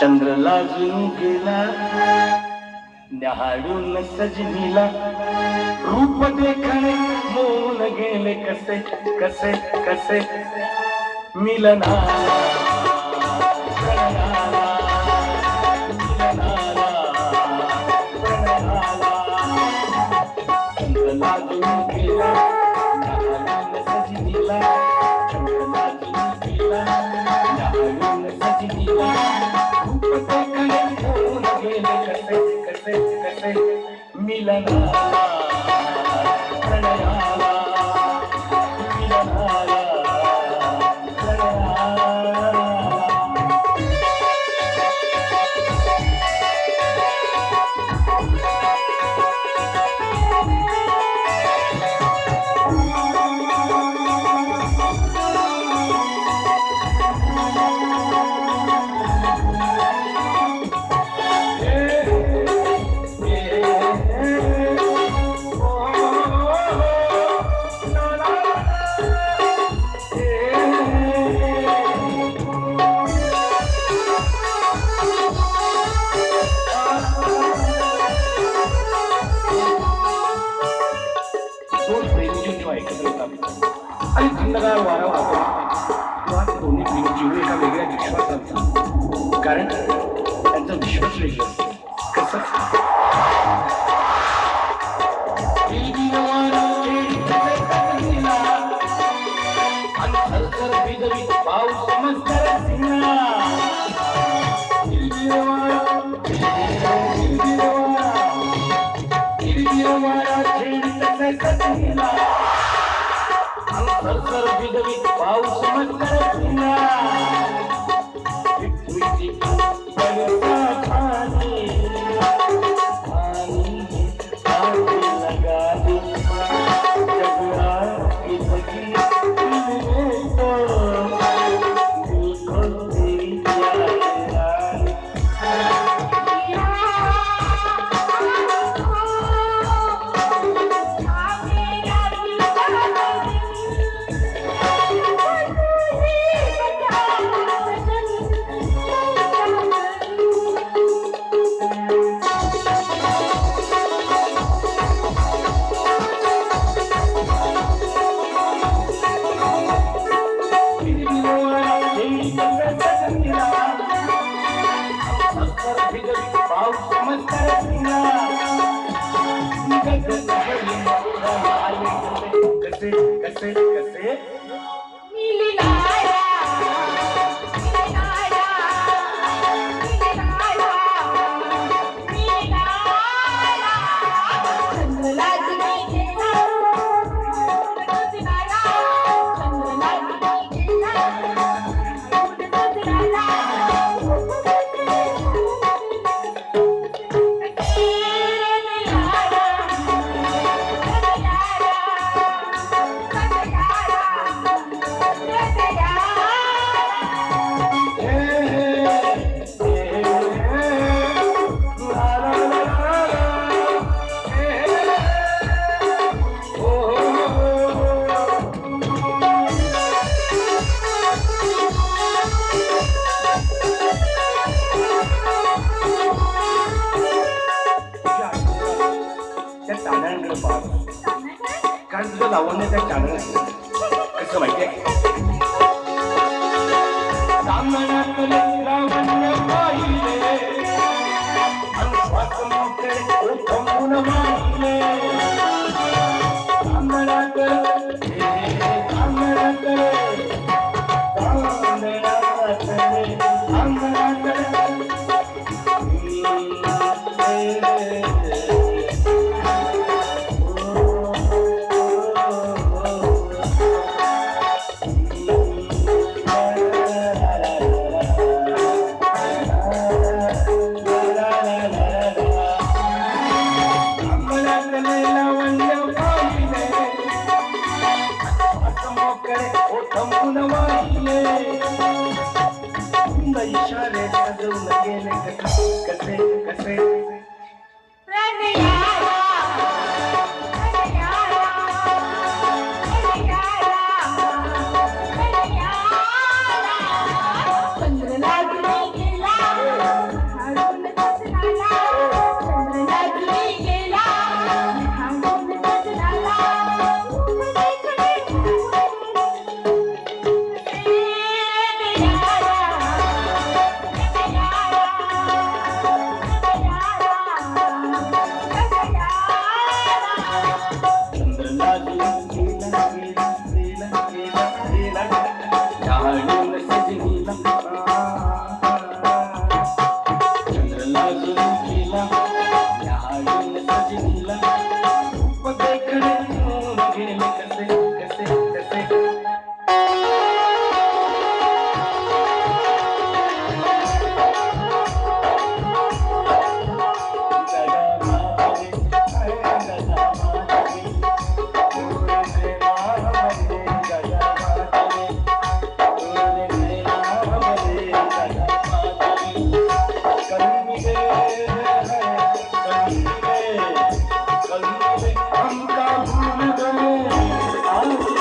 चंद्र लाजून गेला न्याहाळून सजनीला. रूप देखणे मोल गेले कसे कसे कसे मिलना कसे कसे कारण त्यांचा विश्वास वेगळा कसं? पाऊस समजणार सिंगला पाऊस कारण तुझं लावण्य कसं माहिती आहे इशारे सजवून गेले कसे कसे कसे चंद्र हमका भूल गए